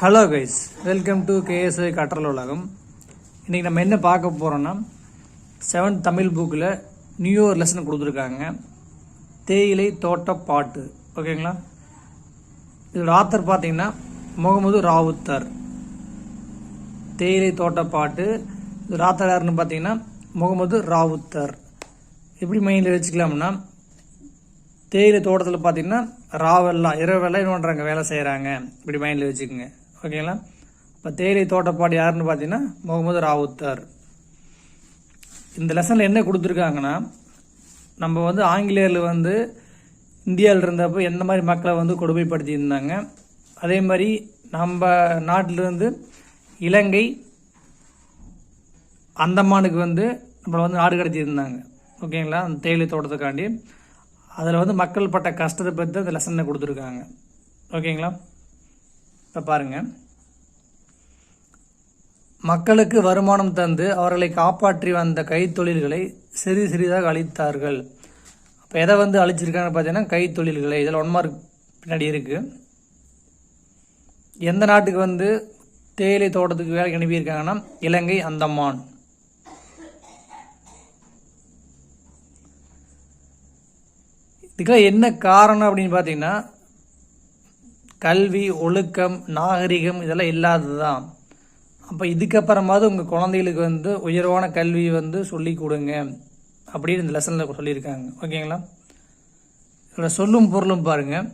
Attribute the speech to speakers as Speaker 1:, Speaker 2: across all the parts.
Speaker 1: Hello guys welcome to KSI கற்றல் உலகம் இன்றைக்கி நம்ம என்ன பார்க்க போகிறோன்னா செவன்த் தமிழ் புக்கில் நியூ இயர் லெசன் கொடுத்துருக்காங்க. தேயிலை தோட்ட பாட்டு. ஓகேங்களா இதோட ஆத்தர் பார்த்தீங்கன்னா முகமது ராவுத்தர். தேயிலை தோட்ட பாட்டு. இதோட ஆத்தர் யாருன்னு பார்த்தீங்கன்னா முகமது ராவுத்தர். எப்படி மைண்டில் வச்சுக்கலாம்னா தேயிலை தோட்டத்தில் பார்த்தீங்கன்னா ராவெல்லாம் இரவெல்லாம் என்ன பண்ணுறாங்க வேலை செய்கிறாங்க இப்படி மைண்டில் வச்சுக்கோங்க. ஓகேங்களா? இப்போ தேயிலை தோட்டப்பாடு யாருன்னு பார்த்தீங்கன்னா முகமது ராவுத்தார். இந்த லெசனில் என்ன கொடுத்துருக்காங்கன்னா நம்ம வந்து ஆங்கிலேயரில் வந்து இந்தியாவில் இருந்தப்போ எந்த மாதிரி மக்களை வந்து கொடுமைப்படுத்தி இருந்தாங்க அதே மாதிரி நம்ம நாட்டிலிருந்து இலங்கை அந்தமானுக்கு வந்து நம்மளை வந்து நாடு கடத்தியிருந்தாங்க. ஓகேங்களா? அந்த தேயிலை தோட்டத்துக்காண்டி. அதில் வந்து மக்கள் பட்ட கஷ்டத்தை பற்றி அந்த லெசனை கொடுத்துருக்காங்க. ஓகேங்களா? இப்போ பாருங்கள் மக்களுக்கு வருமானம் தந்து அவர்களை காப்பாற்றி வந்த கைத்தொழில்களை சிறிது சிறிதாக அழித்தார்கள். அப்போ எதை வந்து அழிச்சிருக்காங்கன்னு பார்த்தீங்கன்னா கைத்தொழில்களை. இதில் ஒன் மார்க் பின்னாடி இருக்குது எந்த நாட்டுக்கு வந்து தேயிலை தோட்டத்துக்கு வேலைக்கு அனுப்பியிருக்காங்கன்னா இலங்கை அந்தமான். இதுக்கெல்லாம் என்ன காரணம் அப்படின்னு பார்த்தீங்கன்னா கல்வி ஒழுக்கம் நாகரிகம் இதெல்லாம் இல்லாதது தான் அப்போ இதுக்கப்புறமாவது உங்கள் குழந்தைகளுக்கு வந்து உயர்வான கல்வி வந்து சொல்லி கொடுங்க அப்படின்னு இந்த லெசனில் சொல்லியிருக்காங்க. ஓகேங்களா? இதில் சொல்லும் பொருளும் பாருங்கள்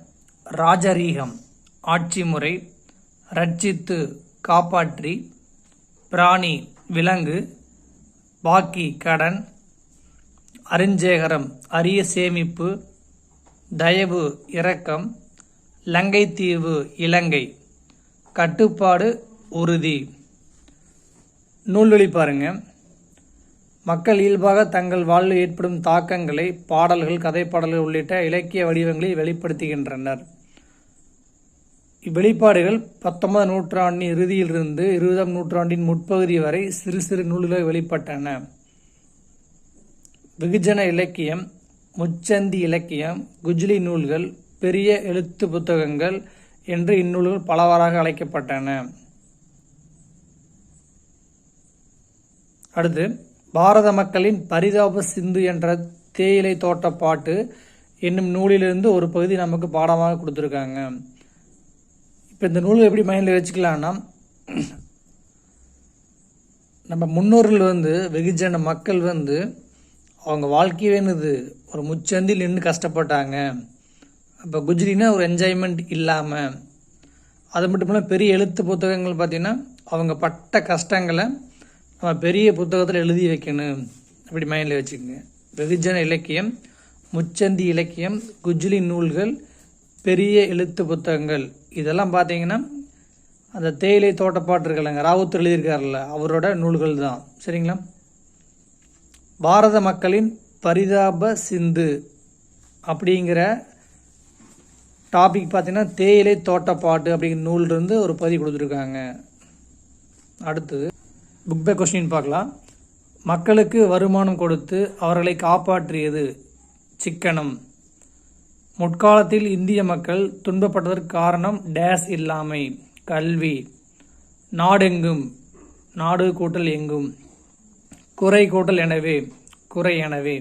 Speaker 1: ராஜரீகம் ஆட்சி முறை ரட்சித்து காப்பாற்றி பிராணி விலங்கு பாக்கி கடன் அருஞ்சேகரம் அரிய சேமிப்பு தயவு இரக்கம் லங்கைத்தீவு இலங்கை. கட்டுப்பாடு உறுதி. நூல்வழி பாருங்க. மக்கள் இயல்பாக தங்கள் வாழ்வில் ஏற்படும் தாக்கங்களை பாடல்கள் கதைப்பாடல்கள் உள்ளிட்ட இலக்கிய வடிவங்களை வெளிப்படுத்துகின்றனர். இவ்வெளிப்பாடுகள் பத்தொன்பதாம் நூற்றாண்டின் இறுதியிலிருந்து இருபதாம் நூற்றாண்டின் முற்பகுதி வரை சிறு சிறு நூல்கள் வெளிப்பட்டன. வெகுஜன இலக்கியம் முச்சந்தி இலக்கியம் குஜ்லி நூல்கள் பெரிய எழுத்து புத்தகங்கள் என்று இந்நூல்கள் பலவாறாக அழைக்கப்பட்டன. அடுத்து பாரத மக்களின் பரிதாப சிந்து என்ற தேயிலை தோட்ட பாட்டு என்னும் நூலிலிருந்து ஒரு பகுதி நமக்கு பாடமாக கொடுத்துருக்காங்க. இப்போ இந்த நூல் எப்படி மைண்டில் வச்சுக்கலாம்னா நம்ம முன்னோர்கள் வந்து வெகுஜன மக்கள் வந்து அவங்க வாழ்க்கையே என்னது ஒரு முச்சந்தில் நின்று கஷ்டப்பட்டாங்க. அப்போ குஜ்ரினா ஒரு என்ஜாய்மெண்ட் இல்லாமல் அது மட்டும் இல்லாமல் பெரிய எழுத்து புத்தகங்கள் பார்த்திங்கன்னா அவங்க பட்ட கஷ்டங்களை நம்ம பெரிய புத்தகத்தில் எழுதி வைக்கணும். அப்படி மைண்டில் வச்சுக்கோங்க. வெகுஜன இலக்கியம் முச்சந்தி இலக்கியம் குஜ்லி நூல்கள் பெரிய எழுத்து புத்தகங்கள். இதெல்லாம் பார்த்தீங்கன்னா அந்த தேயிலை தோட்டப்பாட்டு இருக்கலைங்க ராவுத்தர் எழுதியிருக்காருல்ல அவரோட நூல்கள் தான். சரிங்களா? பாரத மக்களின் பரிதாப சிந்து அப்படிங்கிற டாபிக் பார்த்தீங்கன்னா தேயிலை தோட்டப்பாட்டு அப்படிங்கிற நூல்லேருந்து ஒரு பதிவு கொடுத்துருக்காங்க. அடுத்தது புக் பே கொஸ்டின் பார்க்கலாம். மக்களுக்கு வருமானம் கொடுத்து அவர்களை காப்பாற்றியது சிக்கனம். முற்காலத்தில் இந்திய மக்கள் துன்பப்பட்டதற்கு காரணம் டேஸ் இல்லாமை கல்வி. நாடெங்கும் நாடு கூட்டல் எங்கும். குறை கூட்டல் எனவே குறை எனவே.